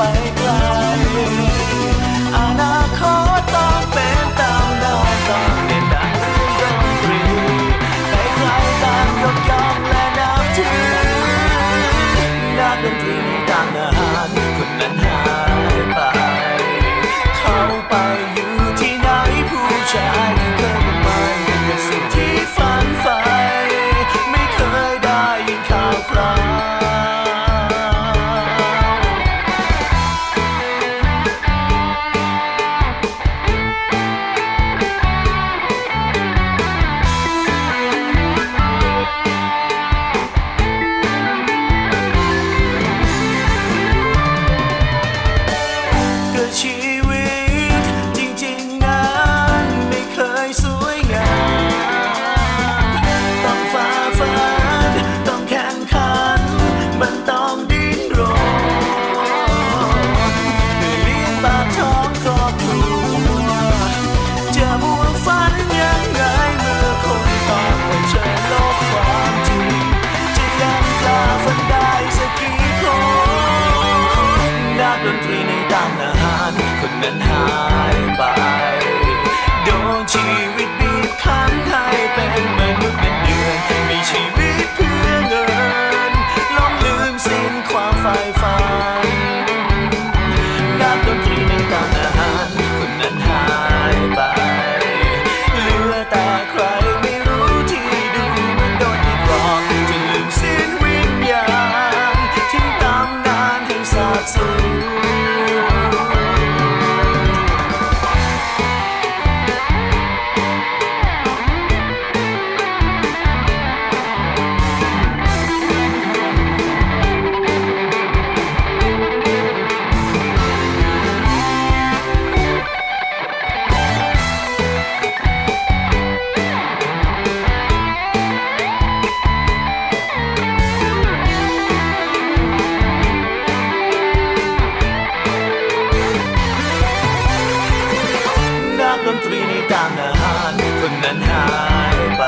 Máy. we ดนตรีในตามนาหารคนนั้นหายไป